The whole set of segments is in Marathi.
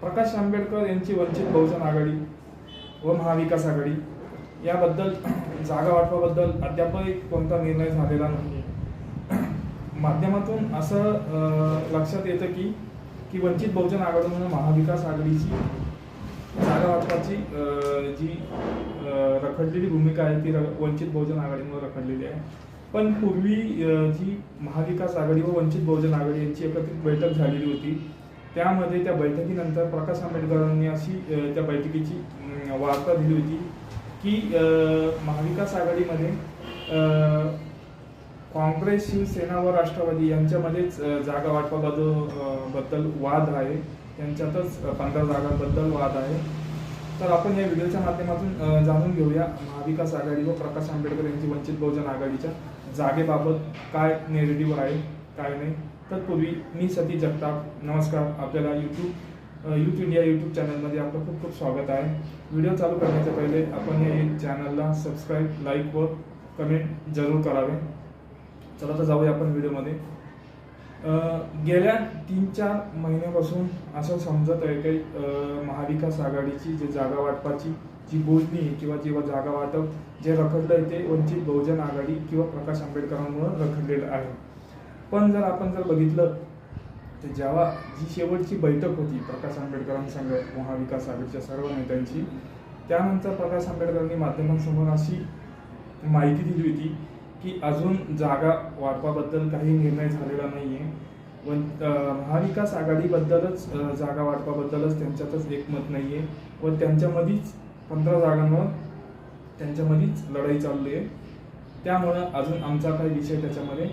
प्रकाश आंबेडकर यांची वंचित बहुजन आघाडी व महाविकास आघाडी याबद्दल जागा वाटपाबद्दल अद्यापही कोणता निर्णय झालेला नाही. माध्यमातून असं लक्षात येतं की की वंचित बहुजन आघाडीमुळे महाविकास आघाडीची जागा वाटपाची जी रखडलेली भूमिका आहे ती र- वंचित बहुजन आघाडीमुळे रखडलेली आहे. पण पूर्वी जी महाविकास आघाडी व वंचित बहुजन आघाडी यांची एकत्रित बैठक झालेली होती त्यामध्ये त्या बैठकीनंतर प्रकाश आंबेडकरांनी अशी त्या बैठकीची वार्ता दिली होती की महाविकास आघाडीमध्ये काँग्रेस शिवसेना व राष्ट्रवादी यांच्यामध्येच जागा वाटपाबद्दल बद्दल वाद आहे. त्यांच्यातच पंधरा जागांबद्दल वाद आहे. तर आपण या व्हिडिओच्या माध्यमातून जाणून घेऊया महाविकास आघाडी व प्रकाश आंबेडकर यांची वंचित बहुजन आघाडीच्या जागेबाबत काय नेरेटिव्ह आहे काय नाही. तत्पूर्वी मी सतीश जगताप नमस्कार आपल्याला यूट्यूब यूथ इंडिया यूट्यूब चॅनलमध्ये आपलं खूप खूप स्वागत आहे. व्हिडिओ चालू करण्याच्या पहिले आपण या चॅनलला सबस्क्राईब लाईक व कमेंट जरूर करावे. चला तर जाऊया आपण व्हिडिओमध्ये गेल्या तीन चार महिन्यापासून असं समजत आहे की महाविकास आघाडीची जी जागा वाटपाची जी बोलणी किंवा जेव्हा जागा वाटप जे रखडलं आहे ते वंचित बहुजन आघाडी किंवा प्रकाश आंबेडकरांमुळे रखडलेलं आहे. पण जर आपण जर बघितलं तर जेव्हा जी शेवटची बैठक होती प्रकाश आंबेडकरांसंग महाविकास आघाडीच्या सर्व नेत्यांची त्यानंतर प्रकाश आंबेडकरांनी माध्यमांसमोर अशी माहिती दिली होती की अजून जागा वाटपाबद्दल काही निर्णय झालेला नाही आहे व महाविकास आघाडीबद्दलच जागा वाटपाबद्दलच त्यांच्यातच एकमत नाही आहे व त्यांच्यामध्येच पंधरा जागांवर त्यांच्यामध्येच लढाई चालली आहे त्यामुळं अजून आमचा काही विषय त्याच्यामध्ये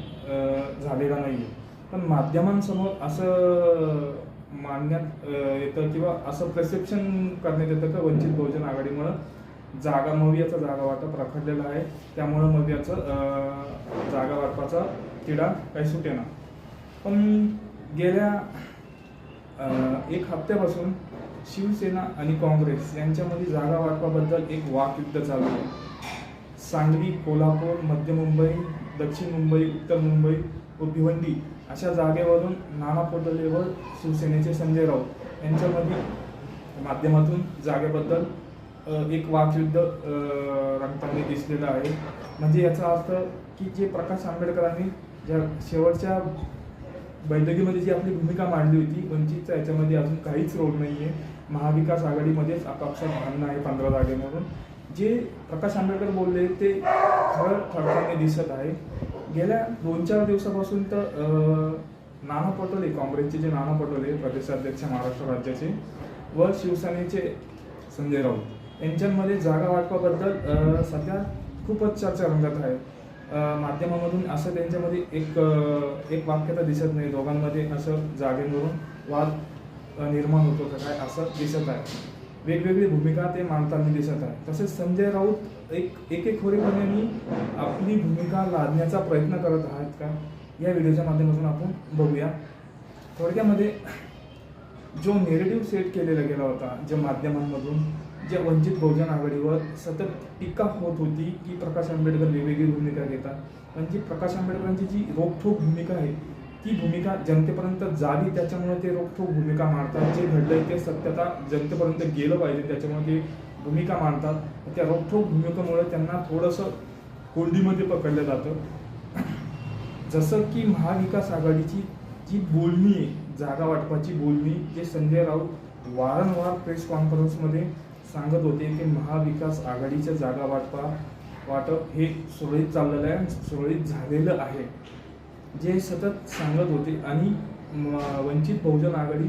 झालेला नाही आहे पण माध्यमांसमोर असं मानण्यात येतं किंवा असं प्रसेप्शन करण्यात येतं का वंचित बहुजन आघाडीमुळं? जागा मवियाचा जागा वाटप रखडलेला आहे. त्यामुळं मवियाचं जागा वाटपाचा तिढा काही सुटेना पण गेल्या एक हप्त्यापासून शिवसेना आणि काँग्रेस यांच्यामध्ये जागा वाटपाबद्दल एक वाकयुद्ध चालू आहे. सांगली कोल्हापूर मध्य मुंबई दक्षिण मुंबई उत्तर मुंबई व भिवंडी अशा जागेवरून नाना पटोले व शिवसेनेचे संजय राऊत यांच्यामध्ये माध्यमातून जागेबद्दल एक वाकयुद्ध रंगताना दिसलेलं आहे. म्हणजे याचा अर्थ की जे प्रकाश आंबेडकरांनी ज्या शेवटच्या बैठकीमध्ये जी आपली भूमिका मांडली होती वंचितचा याच्यामध्ये अजून काहीच रोल नाही आहे महाविकास आघाडीमध्येच आपापसात भांडणं आहे पंधरा जागेमधून. जे प्रकाश आंबेडकर बोलले ते खरं ठरताना दिसत आहे. गेल्या दोन चार दिवसापासून तर नाना पटोले काँग्रेसचे जे नाना पटोले प्रदेशाध्यक्ष महाराष्ट्र राज्याचे व शिवसेनेचे संजय राऊत यांच्यामध्ये जागा वाटपाबद्दल सध्या खूपच चर्चा रंगत आहे. माध्यमामधून असं त्यांच्यामध्ये एक एक वाक्यता दिसत नाही. दोघांमध्ये असं जागेवरून वाद निर्माण होतो का काय असं दिसत आहे. वेगवेगळी भूमिका ते मांडताना दिसत आहे. तसेच संजय राऊत एक एक एक खोरीपणे आपली भूमिका लादण्याचा प्रयत्न करत आहात का? या व्हिडिओच्या माध्यमातून आपण बघूया. थोडक्यामध्ये जो नेरेटिव्ह सेट केलेला गेला होता ज्या माध्यमांमधून ज्या वंचित बहुजन आघाडीवर सतत टीका होत होती की प्रकाश आंबेडकर वेगवेगळी भूमिका घेतात. पण जी प्रकाश आंबेडकरांची जी रोखठोक भूमिका आहे ती भूमिका जनतेपर्यंत जावी त्याच्यामुळे ते रोखोक भूमिका मांडतात. जे घडलंय ते सत्यता जनतेपर्यंत गेलं पाहिजे त्याच्यामुळे ते भूमिका मांडतात. त्या रोखोक भूमिकेमुळे त्यांना थोडंसं कोंडीमध्ये पकडलं जातं. जसं की महाविकास आघाडीची जी बोलणी आहे जागा वाटपाची बोलणी जे संजय राऊत वारंवार प्रेस कॉन्फरन्समध्ये सांगत होते की महाविकास आघाडीच्या जागा वाटपा वाटप हे सुरळीत चाललेलं आहे सुरळीत झालेलं आहे. जे सतत सांगत होते आणि म- वंचित बहुजन आघाडी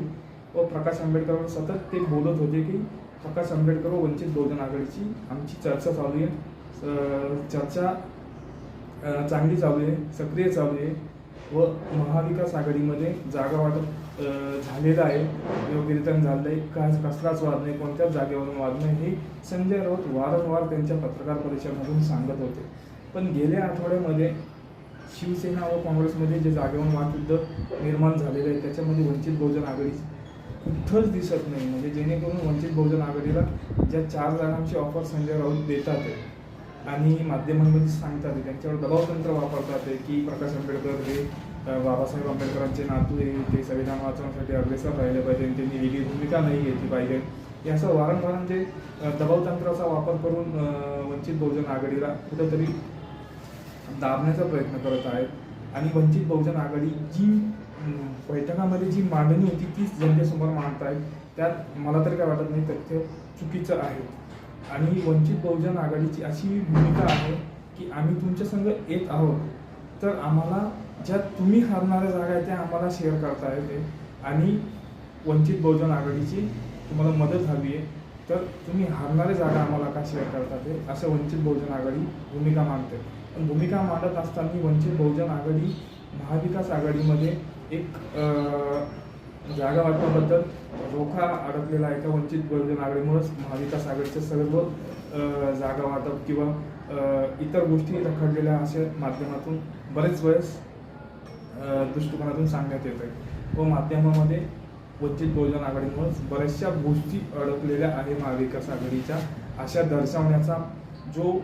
व प्रकाश आंबेडकरवर सतत ते बोलत होते की प्रकाश आंबेडकर व वंचित बहुजन आघाडीची आमची चर्चा चालू आहे. चर्चा चांगली चालू आहे सक्रिय चालू आहे व महाविकास आघाडीमध्ये जागा वाटप झालेलं आहे. योग्यरित्यानं झालं आहे काय कसलाच वाद नाही कोणत्याच जागेवरून वाद नाही. हे संजय राऊत वारंवार त्यांच्या पत्रकार परिषदेमधून सांगत होते. पण गेल्या आठवड्यामध्ये शिवसेना व काँग्रेसमध्ये जे जागेवर वाकयुद्ध निर्माण झालेलं आहे त्याच्यामध्ये वंचित बहुजन आघाडी कुठंच दिसत नाही. म्हणजे जेणेकरून वंचित बहुजन आघाडीला ज्या चार जागांची ऑफर संजय राऊत देतात आणि माध्यमांमध्ये सांगतात त्यांच्यावर दबाव तंत्र वापरतात आहे की प्रकाश आंबेडकर हे बाबासाहेब आंबेडकरांचे नातू आहे ते संविधान वाचवण्यासाठी अग्रेसर राहिले पाहिजे त्यांनी वेगळी भूमिका नाही घेतली पाहिजे. हे असं वारंवार म्हणजे, ते दबावतंत्राचा वापर करून वंचित बहुजन आघाडीला कुठंतरी दाबण्याचा प्रयत्न करत आहेत. आणि वंचित बहुजन आघाडी जी बैठकामध्ये जी मांडणी होती तीच जनतेसमोर मांडत आहेत त्यात मला तर काय वाटत नाही तथ्य चुकीचं आहे. आणि वंचित बहुजन आघाडीची अशी भूमिका आहे की आम्ही तुमच्या संग येत आहोत. तर आम्हाला ज्या तुम्ही हारणाऱ्या जागा आहेत त्या आम्हाला शेअर करता येते. आणि वंचित बहुजन आघाडीची तुम्हाला मदत हवी आहे. तर तुम्ही हारणाऱ्या जागा आम्हाला का शेअर करता ते? असं वंचित बहुजन आघाडी भूमिका मांडते. भूमिका मांडत असताना वंचित बहुजन आघाडी महाविकास आघाडीमध्ये एक जागा वाटपाबद्दल रोखा अडकलेला आहे का वंचित बहुजन आघाडीमुळेच? महाविकास आघाडीचे सर्व जागा वाटप किंवा इतर गोष्टी रखडलेल्या अशा माध्यमातून बरेच वेळेस दृष्टिकोनातून सांगण्यात येत आहे. व माध्यमामध्ये वंचित बहुजन आघाडीमुळेच बऱ्याचशा गोष्टी अडकलेल्या आहे महाविकास आघाडीच्या. अशा दर्शवण्याचा जो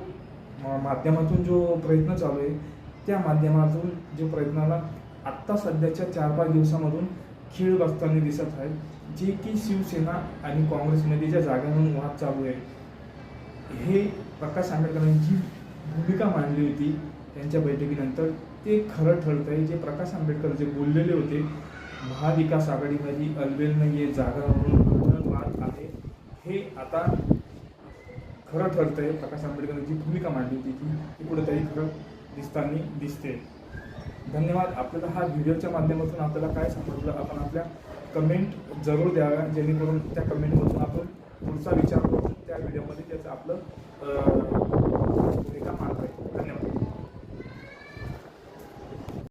माध्यमातून जो प्रयत्न चालू आहे त्या माध्यमातून जो प्रयत्नाला आत्ता सध्याच्या चार पाच दिवसामधून खीळ बसताना दिसत आहे जे की शिवसेना आणि काँग्रेसमध्ये ज्या जागांवरून वाद चालू आहे. हे प्रकाश आंबेडकरांची भूमिका मांडली होती त्यांच्या बैठकीनंतर. ते खरं ठरत आहे जे प्रकाश आंबेडकर जे बोललेले होते महाविकास आघाडीमध्ये अलबेल नाही आहे जागावरून वाद आहे. हे आता खरं ठरतंय आहे प्रकाश आंबेडकरांनी जी भूमिका मांडली होती ती ती कुठेतरी खरं दिसताना दिसते. धन्यवाद. आपल्याला हा व्हिडिओच्या माध्यमातून आपल्याला काय समजलं? आपण आपल्या कमेंट जरूर द्याव्या जेणेकरून त्या कमेंटमधून आपण पुढचा विचार करून त्या व्हिडिओमध्ये त्याचं आपलं